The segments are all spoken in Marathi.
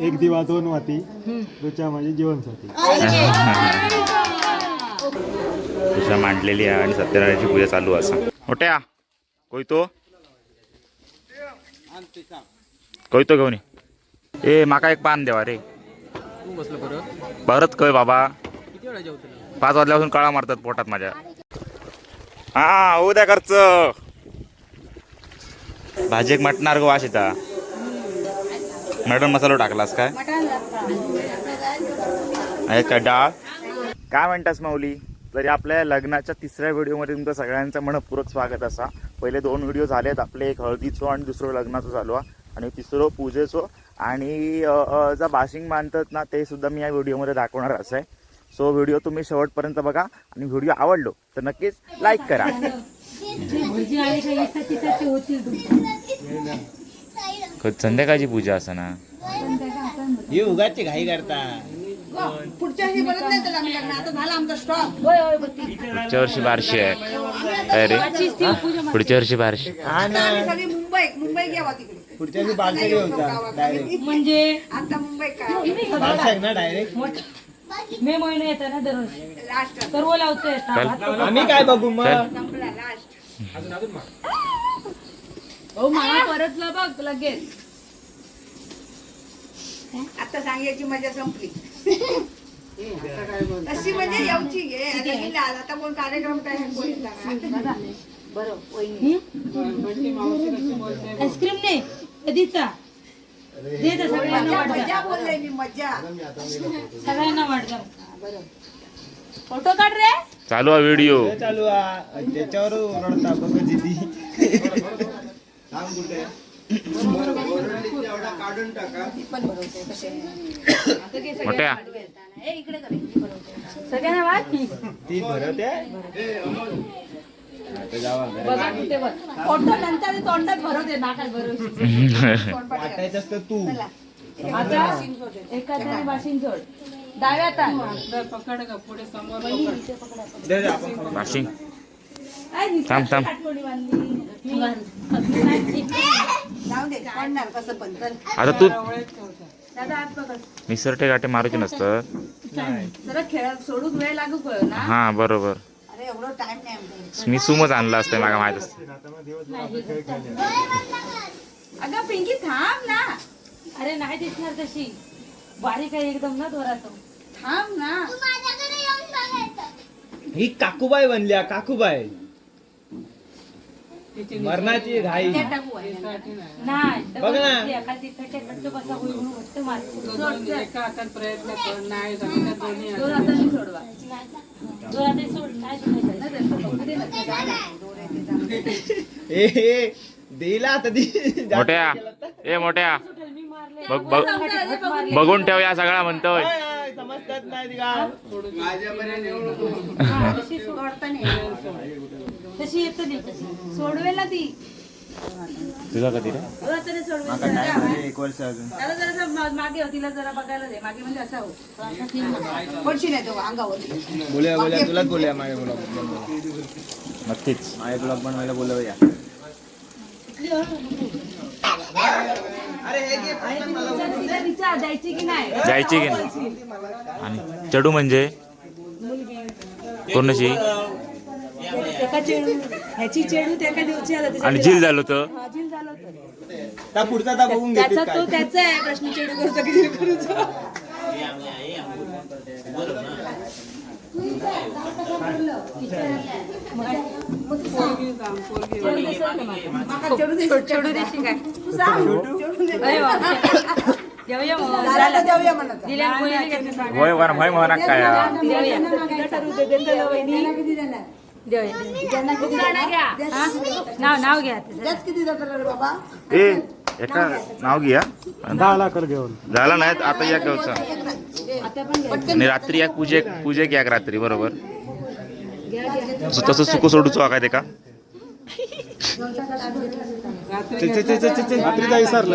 एक दिवा दोन वाती रुचा म्हणजे जीवनसाथी. तुझ्या मांडलेली आहे आणि सत्यनारायणची पूजा चालू असा. मोठ्या कोयतो? कोयतो घेऊन ए माका एक पान देवा रे. परत कय बाबा? पाच वाजल्यापासून काळा मारतात पोटात माझ्या. हा उद्या करच खर्च भाजी एक मटणार गो वाशिता येता. मटण मसाला टाकलास काय? का डाळ? काय म्हणतास माऊली? तरी आपल्या लग्नाच्या तिसऱ्या व्हिडिओमध्ये तुमचं सगळ्यांचं मनपूर्वक स्वागत असा. पहिले दोन व्हिडिओ झालेत आपले एक हळदीचो आणि दुसरं लग्नाचं चालू आहे आणि तिसरं पूजेचो. आणि जा बाशिंग मानतात ना ते सुद्धा मी या व्हिडिओमध्ये दाखवणार असं आहे. सो व्हिडिओ तुम्ही शेवटपर्यंत बघा आणि व्हिडिओ आवडलो तर नक्कीच लाईक करा. संध्याकाळची पूजा असं ना? ही उगाची घाई करता. पुढच्या वर्षी परत नाही तर आम्ही लग्न. आता झाला आमचा स्टॉप पुढच्या वर्षी बारशी आहे. काय रे? पुढच्या वर्षी बारशी. हा ना. आम्ही सगळी मुंबई मुंबई घ्यावा तिकडे. पुढच्या दिवशी बारशे होता डायरेक्ट म्हणजे? आता मुंबई बारशे ना डायरेक्ट मे महिना येतात ना दरवर्षी. लास्ट सर्व लावतोय. आम्ही काय बघू मग? चल. संपला लास्ट हो मला परतला बघ लगेच. आता सांगायची मजा संपली. अशी म्हणजे येऊची घे आता आता कोण कार्यक्रम काय आईस्क्रीम नाही कधीचा? दे तर सगळ्यांना मजा वाटतं मजा बोलले मी मजा. सगळ्यांना वाटतं फोटो काढ रे. चालू आहे व्हिडिओ. हे चालू आ त्याच्यावर ओरडता बघ जिदी मोठ्या. सगळ्यांना वाट ती भरत आता जावा घरी. बघा कुठे बघ फोटो नंतर तोंडात भरवते नाकात भरवते. वाटायचं असतं तू. आता एखाद्याने सोड डाव्या हातात. दे रे आपण खाऊ. वाशिंग काय दिसतं? थांब, थांब. आता तू दादा आत बघ. मिसरटे गाठे मारूचे नसतं. जरा खेळ सोडून वेळ लागू हा बरोबर. अरे एवढं टाइम नाही आमच्याकडे. मी सुमच आणला असतं मागा माहीत असतं. अगं पिंकी थांब ना. अरे नाही दिसणार तशी. बारीक आहे एकदम ना दोरात थांब ना. ही काकूबाई बनली हा, काकूबाई मरणाची घाई नाही बघ ना. एखादी फटे फट्टो कसा होईल म्हणून घट्ट मारते. सोड, सोड. दोन हाताने सोडवा दोन हाताने सोड नाही सोडायचं. ए ए, देईला आता दी मोठ्या ए मोठ्या बघ बघ. बघून ठेव या सगळा म्हणतोय. समजतात नाही का हा, तशी येत नाही सोडवेल ती. तुझा कधी हाताने सोडवेल. एक वर्ष अजून. त्याला जरा मागे हो, तिला जरा बघायला दे. मागे म्हणजे असा हो. पडशी नाही तो अंगावर. बोलूया बोलूया. तुलाच बोलूया माझ्या ब्लॉग नक्कीच. माझ्या ब्लॉग बनवायला अरे हे घे तिला विचार द्यायची की नाही? जायची की नाही. आणि चडू म्हणजे त्याच्या आणि झील झालं हा, होतं. पुढचा ता बघून घेते त्याचा तो त्याचा आहे प्रश्न चेडू करतो की देशी काय अरे देऊया म्हणत दिल्या होय वर होय म्हणा काय देऊया. नाव नाव घ्या किती जातात बाबा एका नाव घ्या. दहा घेऊन. झाला नाही आता या गावचा. आणि रात्री एक पूजेक पूजेक याक रात्री बरोबर. तसं सुको सोडूचो हा काय ते का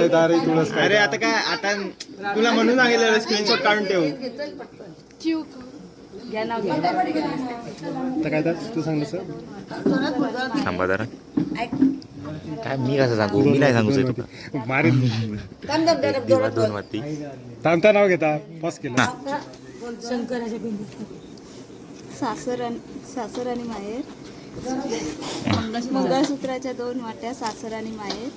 दारे तुळस अरे आता काय आता तुला म्हणून सांगितलं स्क्रीनशॉट काढून ठेव. घ्या नाव घ्या. आता काय तर तू सांग सर. थांबा जरा काय मी कसं सांगू? मी नाही सांगू शकत दिवा दोन वाती थांबता नाव घेता पास केलं. शंकराच्या पिंडीत. सासर आणि सासर आणि माहेर. मंगळसूत्राच्या दोन वाट्या सासर आणि माहेर.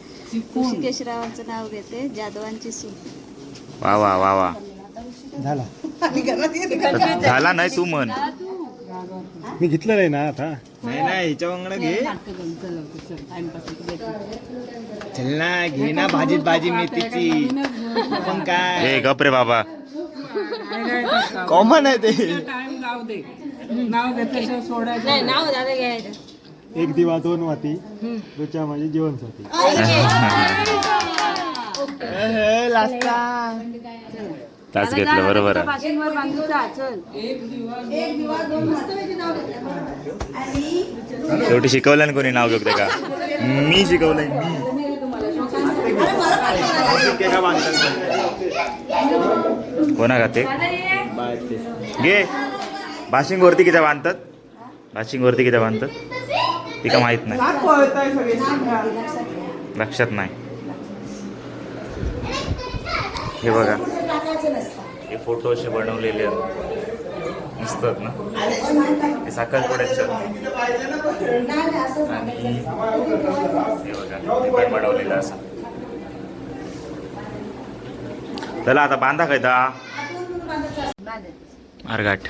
ऋषिकेशरावांचं नाव घेते जाधवांची सून. वा वा वा वा. झाला. झाला नाही तू म्हण. मी घेतलं नाही ना आता. नाही नाही ह्याच्या वांगडा घे. चल ना घे ना भाजीत भाजी मेथीची. पण काय? हे गप रे बाबा. कॉमन आहे ते. नाही नाव दादा घ्यायचं. एक दिवा दोन वाती. दुच्या म्हणजे जेवणसाठी तास घेतलं बरोबर आहे. शेवटी शिकवलं ना कोणी नाव घेऊ का? मी शिकवलंय मी. कोणा खाते? घे. भाशिंग वरती किती बांधतात? भाशिंग वरती किती बांधतात? ती का माहीत नाही. लक्षात नाही. हे बघा. हे फोटो असे बनवलेले आहेत असतात ना हे साखरपुड्याचे आणि हे बघा हे पण बनवलेलं असं. चला आता बांधा काय दा मारघाट.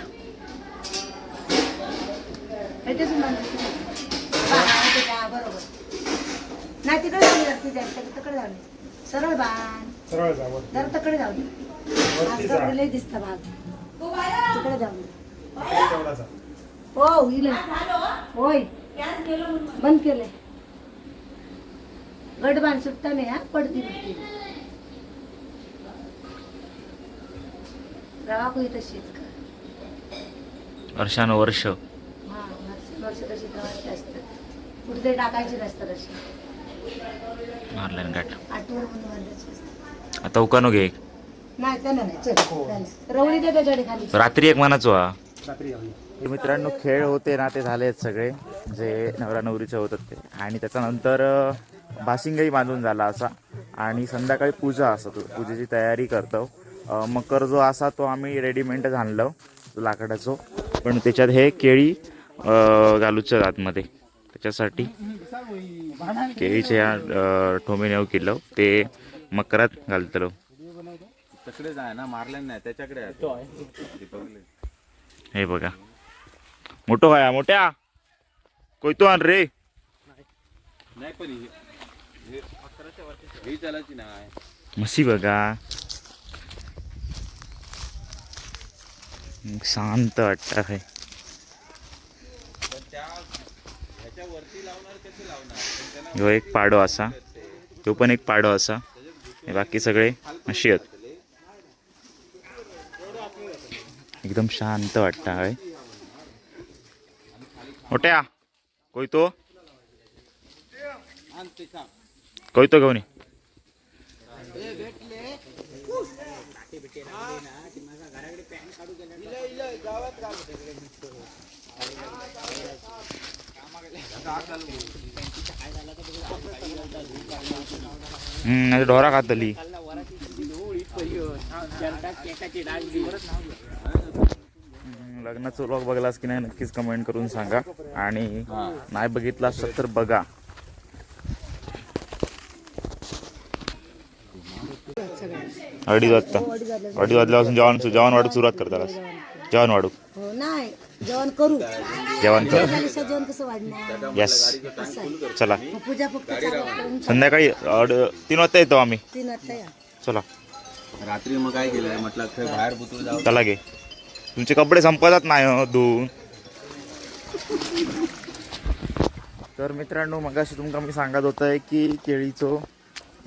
नाही तिकडे जाऊ दे, तिकडे जाऊ. सरळ बाण सरळ जावं जरा तिकडे जाऊ लय दिसतं भाग तिकडे जाऊ हो होईल होय. बंद केलंय. गडबान सुट्टा नाही हा? पडती पडती रवा कोई तशीच का वर्षानुवर्ष हा वर्ष वर्ष तशी गव्हाची असतात. कुठे टाकायची नसतं तशी मारल्यान घाट आठवड म्हणून बांधायची असतात. आता उकानो घे एक. नाही त्यांना नाही. चल. चल. रवळी दे त्याच्याकडे खाली. रात्री एक मनाचो हा रात्री हे मित्रांनो खेळ होते ना ते झाले आहेत सगळे. जे नवरा नवरीचे होतात ते. आणि त्याच्यानंतर अं, बाशिंगही बांधून झाला असा. आणि संध्याकाळी पूजा असं तो पूजेची तयारी करतो. मकर जो असा तो आम्ही रेडीमेडच आणलो लाकडाचो. पण त्याच्यात हे केळी घालूच्या आतमध्ये. त्याच्यासाठी केळीचे या अं, ठोमे नेऊ किलो. ते मकरात घालतलो. तकडेच आहे ना मारले नाही त्याच्याकडे आहे. हे बघा. मोठो काय मोठ्या. कोयतो आण रे. नाही पण हे- हे ही चालायची म्हशी बघा. शांत वाटत आहे. ह्यो एक पाडो असा. ह्यो पण एक पाडो असा. हे बाकी सगळे म्हशी आहेत. एकदम शांत वाटत आहे मोठ्या कोयतो? कोयतो घेऊन ये. हम्म ढोरा खातली. लग्नाचा लग्नाचं व्लॉग बघलास की नाही नक्कीच कमेंट करून सांगा. आणि नाही बघितला असत तर बघा. अडीच वाजता. अडीच वाजल्यापासून जेवण जेवण वाटत सुरुवात करतात जेवण वाढू. हो नाही जेवण करू. जेवण कर. दिवसात जेवण कसं वाढणार? यस असं आहे. चला. मग पूजा फक्त चालू करून संध्याकाळी अड तीन वाजता येतो आम्ही. तीन वाजता या. चला. रात्री मग काय केलंय? म्हटलं खेळ बाहेर जाऊ. चला गे तुमचे कपडे संपतच नाही हो धुवून. तर मित्रांनो मगाशी तुमका मी सांगत होतं की केळीचो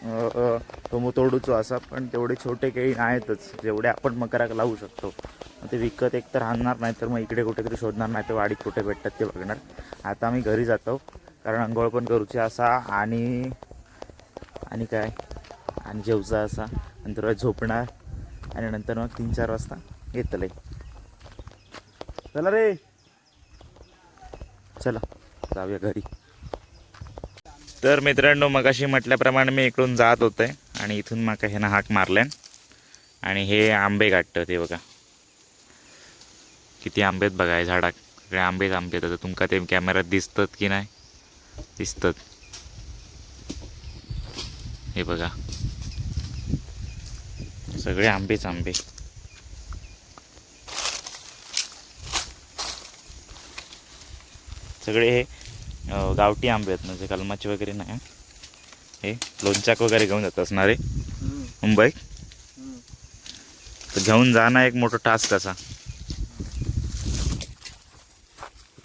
टोमोतोडूचो तोडूचो असा पण तेवढे छोटे केळी नाहीतच. जेवढे आपण मकराक लावू शकतो. मग ते विकत एक तर आणणार नाही तर मग इकडे कुठेतरी शोधणार नाही तर वाडीत कुठे भेटतात ते बघणार. आता आम्ही घरी जातो कारण आंघोळ पण करूची असा आणि आणि काय? आणि जेवचा असा. नंतर झोपणार आणि नंतर मग तीन चार वाजता येतलंय. चला रे. चला जाऊया घरी. तर मित्रांनो मगाशी म्हटल्याप्रमाणे मी इकडून जात होते आणि इथून मग ह्यानं हाक मारल्यान आणि हे आंबे काढतं ते बघा. किती आंबेत बघा हे झाडाक सगळे आंबेच आंबे आहेत. आता तुमका ते कॅमेऱ्यात दिसतात की नाही? दिसतात. हे बघा. सगळे आंबेच आंबे. सगळे हे गावठी आंबे आहेत म्हणजे कलमाचे वगैरे नाही हं. लोणच्याक वगैरे घेऊन जात असणारे. मुंबई? तर घेऊन जाणं एक मोठं टास्क असा.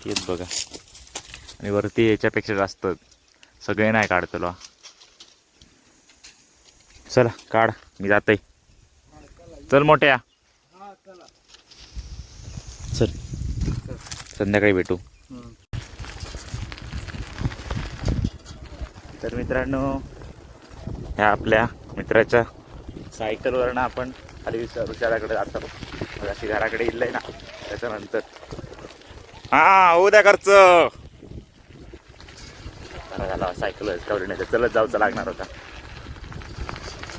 येत बघा. आणि वरती याच्यापेक्षा जास्त सगळे नाही काढतलो. चला काढ. मी जाते चल मोठ्या. चल. संध्याकाळी भेटू. तर मित्रांनो ह्या आपल्या मित्राच्या सायकलवरनं आपण खाली विचाराकडे जातो अशी घराकडे इल्लंय ना त्याच्यानंतर हा होऊ द्या खर्च. झाला सायकल कवरी नाही तर चलत जाऊचा लागणार होता.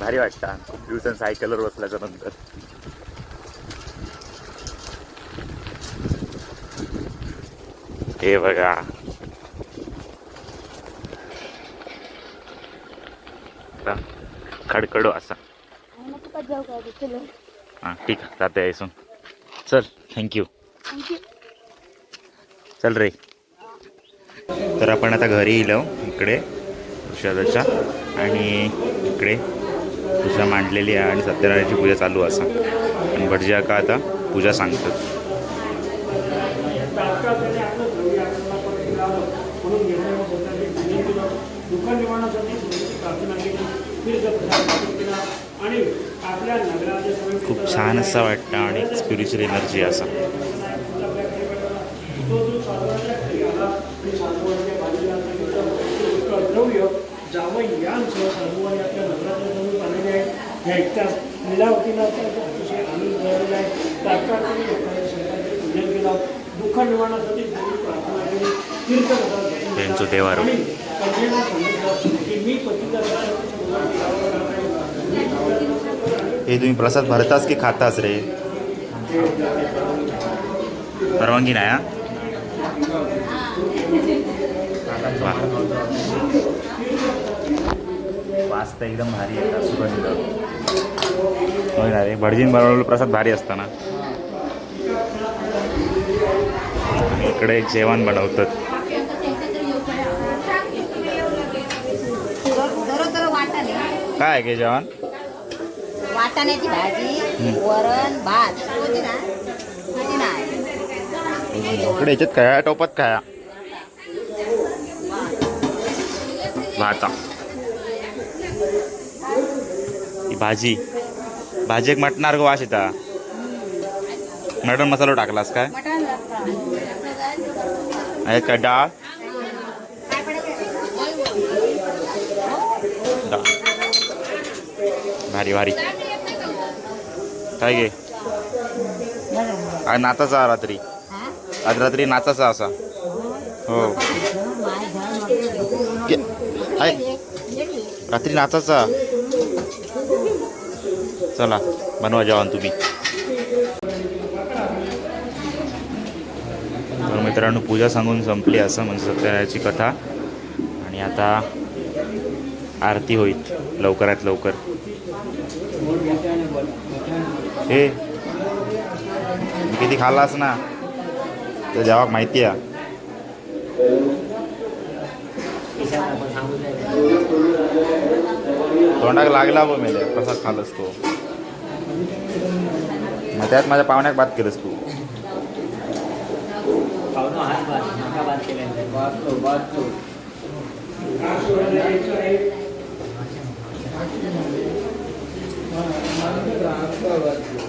भारी वाटतं. खूप दिवसांनी सायकलवर बसल्याच्या नंतर. हे बघा. खडखडो असा. हां ठीक आहे जाते इसून चल थँक्यू चल रे. तर आपण आता घरी येलो इकडे प्रसादाच्या आणि इकडे पूजा मांडलेली आहे आणि सत्यनारायणची पूजा चालू असा. आणि भटजी का आता पूजा सांगतात. खूप छान असं वाटतं आणि स्पिरिच्युअल एनर्जी असा. द्रव्य जावं यांसह सर्वांनी आपल्या नगराच्या जवळ पाहिलेले आहे या एकट्याच लीलावतीला अतिशय आनंद झालेला आहे. तात्काळ त्यांनी लोकांनी संतांचे पूजन केलं. दुःख निवारणासाठी देवी प्रार्थना केली. कीर्तन त्यांचं देवारो. आणि कन्येला सांगितलं की मी पतीचा हे तुम्ही प्रसाद भरतास की खातास रे? परवानगी नाही हा? वा. एकदम भारी आहे सुगंध होय ना रे भटजीन बनवलेलं प्रसाद भारी असताना. आणि इकडे जेवण बनवतात. काय आहे के जेवण? वाटाण्याची भाजी वरण भात. होती ना? होती ना? इकडे याच्यात काय टोपात काय भाता. ही भाजी. भाजी एक मटणार गो वास येता. मटण मसाला टाकलास काय? आहे डाळ? डाळ. भारी भारी. काय घे नाचाचा नाचाचा रात्री. आज रात्री नाचाचा असा. हो. रात्री नाचाचा चला बनवा जेवण तुम्ही. तर मित्रांनो पूजा सांगून संपली असं म्हणजे सत्यनारायणाची कथा. आणि आता आरती होईल. लवकरात लवकर. हे किती खाल्लास ना? तर जेव्हा माहिती आहे. तोंडाक लागला बघ मेले प्रसाद खालस तो? मग त्यात माझ्या पाहुण्याक बात केलंस तू.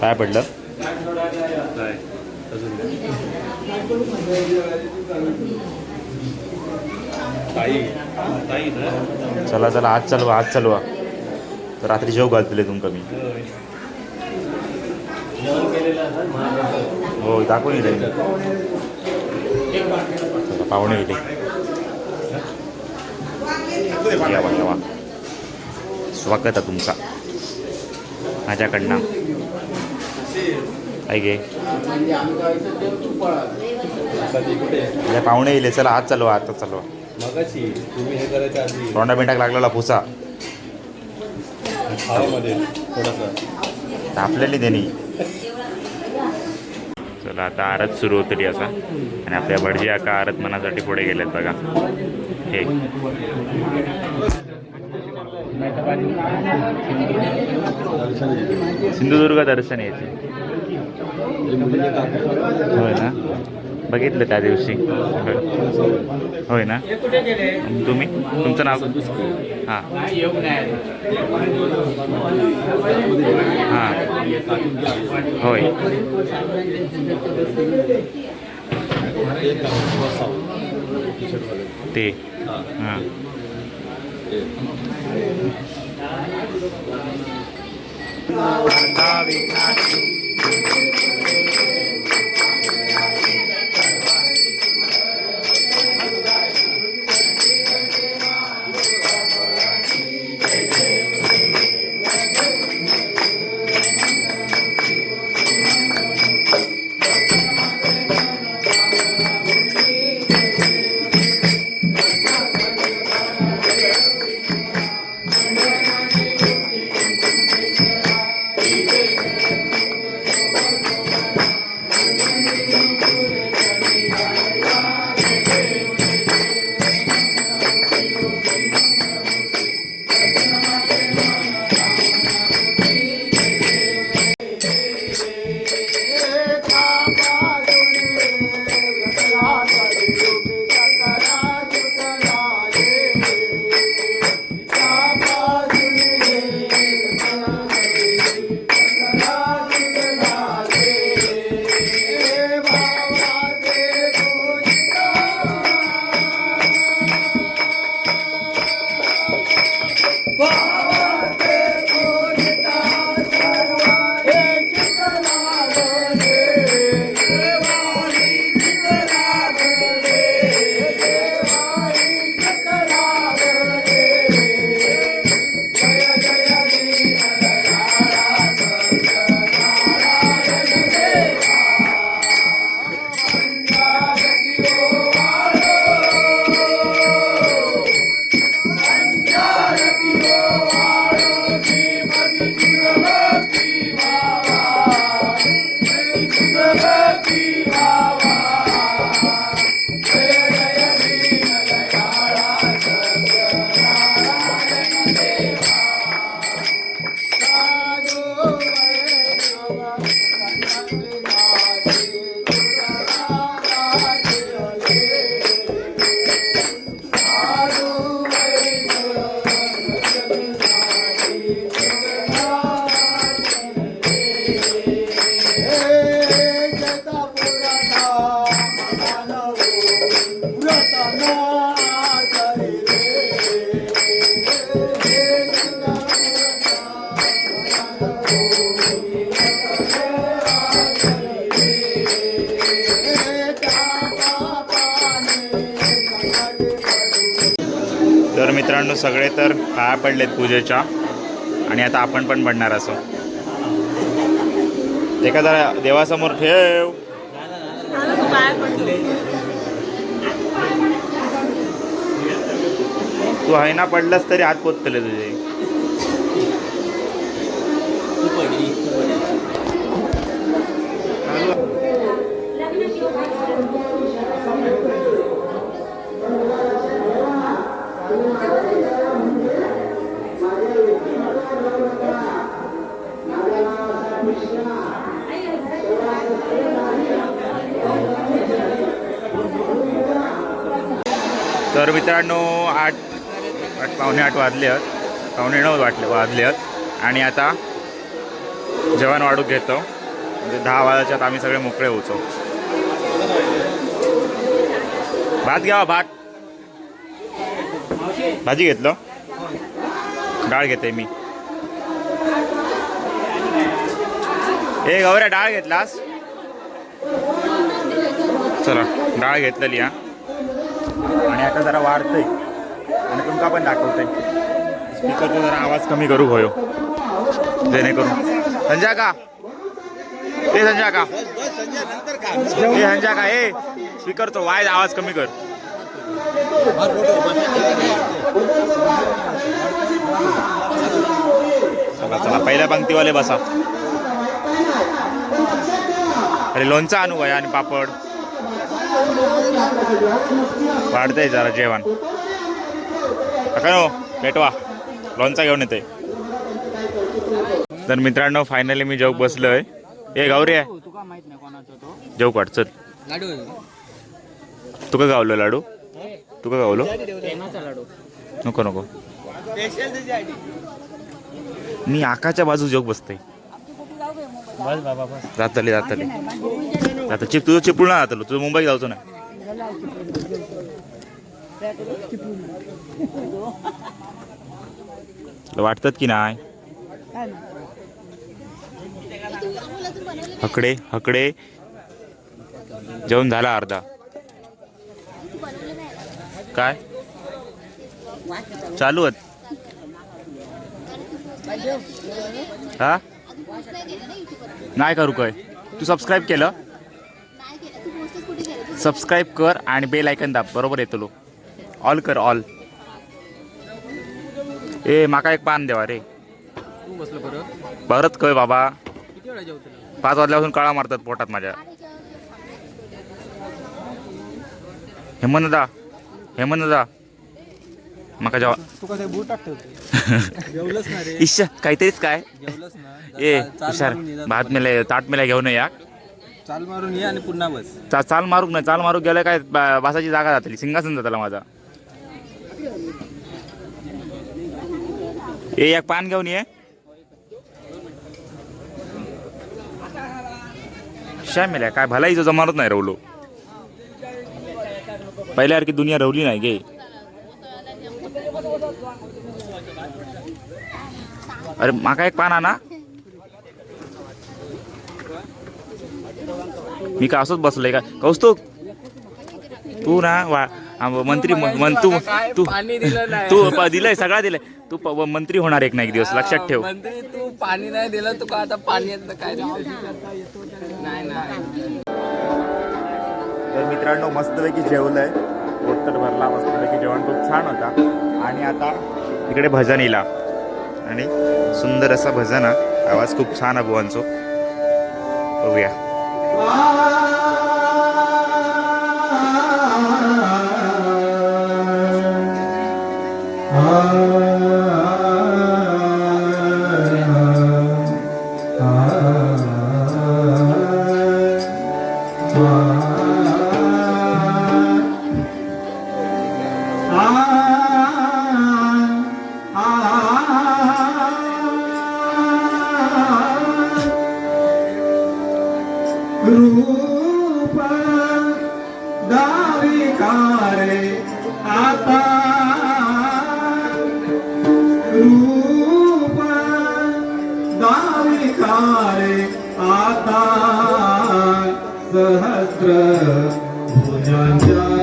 काय पडलं? चला चला आज चालवा आज चालवा. तर रात्री जेव घालतले तुमका मी. हो दाखवून येईल पाहुणे येते. स्वागत आहे तुमचा माझ्याकडनं. काय गे. आपल्या पाहुणे येईल चला हात चालवा आता चालवा. हे आधी तोंडा बिंडाक लागलेला तर आपल्याला देणी. चला आता आरत सुरू होतली असा आणि आपल्या भटजी आका आरत मनासाठी पुढे गेलेत बघा. हे. सिंधुदुर्ग दर्शन यायचे. होय ना? बघितलं त्या दिवशी. होय. होय ना तुम्ही? तुमचं नाव? हां. हां. होय. ते. हां. Tá, tá, tá. तर सगळे तर पाया पडलेत पूजेच्या. आणि आता आपण पण पडणार असो. ते का जरा देवासमोर ठेव. तू आहे ना पडलास तरी हात पोचतले तुझे. मित्रांनो आठ आठ पावणे आठ वाजले आहेत पावणे नऊ वाटले वाजले आहेत आणि आता जेवण वाढूक घेतो. म्हणजे दहा वाजाच्यात आम्ही सगळे मोकळे होतो भात घ्यावा भात. भाजी घेतलं. डाळ घेते मी. ए गौऱ्या डाळ घेतलास? चला डाळ घेतलेली हा. आणि आता जरा वाढतंय. आणि तुमका पण दाखवते स्पीकरचा जरा आवाज कमी करू होयो. जेणेकरून. संजय का ए संजय का ए संजय का ए. स्पीकरचा वायज आवाज कमी कर. चला चला पहिल्या पंक्तीवाले बसा. अरे लोणचा आणू आहे आणि पापड. वाढतंय जरा जेवण. हो पेटवा लोणचा घेऊन येते. तर मित्रांनो फायनली मी जेव बसलोय. ए गौरी आहे. तुका माहीत नाही कोणाचा तो जेव काढ चल. लाडू तुका गावलो लाडू? तुका गावलो? नको नको. मी आकाच्या बाजू जोग बसते बस बाबा बस. जातली जातली. आता चिप तुझं चिपळूण ना जातलो तुझं मुंबई जायचो ना. वाटतात की नाही? हकडे हकडे. जेवण झाला अर्धा. काय? चालू आहेत हा? नाही करू काय तू सबस्क्राईब केलं? सबस्क्राईब कर आणि बेल आयकन दाब. बरोबर येतो लो ऑल कर ऑल ए माका एक पान देवा रे. तू बसलो परत. परत कय बाबा. किती वेळा जेवतो पाच वाजल्यापासून काळा मारतात पोटात माझ्या. हेमंत दा हेमंत दा माका जेव्हा तू कसं बूट टाकते होते? जेवलंच ना रे. इश्श काहीतरीच काय? जेवलंच ना. ए हुशार. भात मेला ताट मेला घेऊन या चाल मारून ये आणि पुन्हा बस. चा चाल मारूक नाही चाल मारूक गेलं काय बा- बसाची जागा जातली सिंहासन जातला माझा. ए एक पान घेऊन ये. शा काय काय भलाईचं जमानत नाही रवलो. पहिल्यासारखी दुनिया रवली नाही गे. अरे माका एक पान आणा. मी का असंच बसलोय का? कौस्तुक तू ना वा मंत्री म- मन तू तू पाणी दिलं नाही. तू प- दिलंय सगळा दिलंय. तू मंत्री होणार एक ना एक दिवस लक्षात ठेव. मंत्री तू पाणी नाही दिलं तू का आता पाणी काय नाही नाही. तर मित्रांनो मस्तपैकी जेवलंय. पोट तर भरला मस्तपैकी जेवण. खूप छान होता. आणि आता इकडे भजन इला आणि सुंदर असा भजन हा. आवाज खूप छान आहे Ah. રૂપ દાવી કારે આતા રૂપ દાવી કારે આતા સહસ્ર ભુજન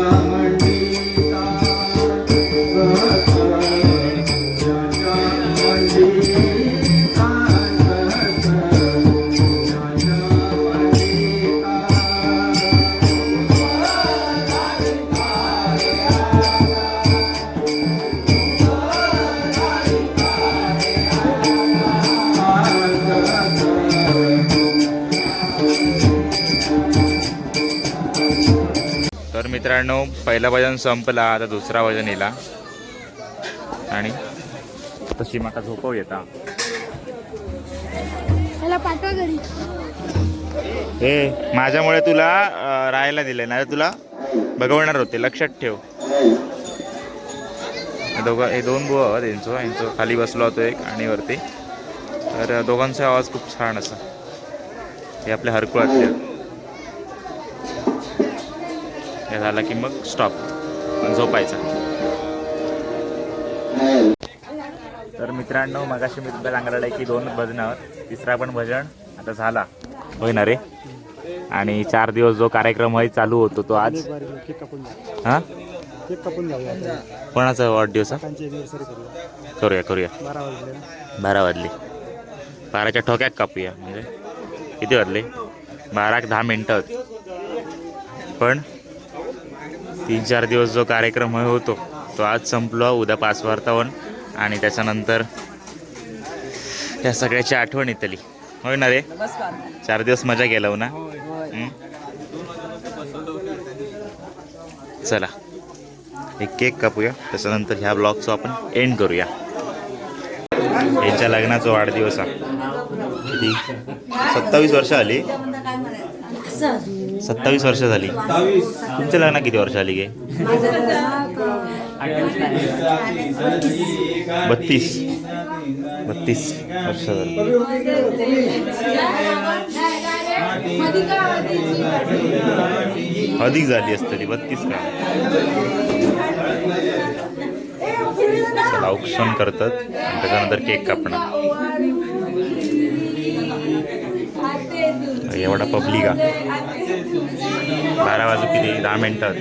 तर मित्रांनो पहिला भजन संपला आता दुसरा भजन येला आणि तशी माका झोपव येता हे माझ्यामुळे तुला राहायला दिलंय नाही तुला? बघवणार होते लक्षात ठेव. दोघं हे दोन बुवा आहेत यांचं यांचं खाली बसलो होतो एक आणि वरती. तर दोघांचा आवाज खूप छान असा. हे आपल्या हरकुळातले झालं की मग स्टॉप झोपायचा. तर मित्रांनो मगाशी मी तुमच्या सांगायला की दोन भजनावर तिसरा पण भजन आता झाला. होय ना रे? आणि चार दिवस जो कार्यक्रम आहे चालू होतो तो आज? हा? कोणाचा वाढदिवस? करूया करूया. बारा वाजले. बाराच्या ठोक्यात कापूया. म्हणजे किती वाजले? बारा दहा मिनटं. पण तीन चार दिवस जो कार्यक्रम होतो तो आज संपलो. उद्या पाच वार्तावन आणि त्याच्यानंतर त्या सगळ्याची आठवण येतली होय ना रे? चार दिवस मजा केला ना? चला. एक केक कापूया. त्याच्यानंतर ह्या ब्लॉगचं आपण एंड करूया. यांच्या लग्नाचा वाढदिवस किती? सत्तावीस वर्ष आली. सत्तावीस वर्ष झाली. तुमच्या लग्न किती वर्ष आली गे? बत्तीस. बत्तीस वर्ष झाली. अधिक झाली असतली बत्तीस का? औक्षण करतात. आणि त्याच्यानंतर केक कापणार. एवढा पब्लिक आहे बारा वाजू किती? दहा मिनटं.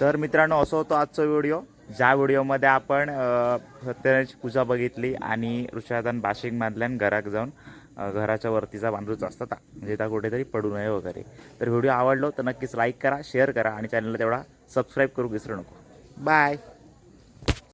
तर मित्रांनो असं होतो आजचा व्हिडिओ. ज्या व्हिडिओमध्ये आपण सत्यनारायणची पूजा बघितली आणि ऋषादान बाशिंग मधल्यान घरात जाऊन घराच्या वरतीचा बांधूच असतात म्हणजे त्या कुठेतरी पडू नये वगैरे. तर व्हिडिओ आवडलो तर नक्कीच लाईक करा शेअर करा आणि चॅनलला तेवढा सबस्क्राईब करू विसरू नको. बाय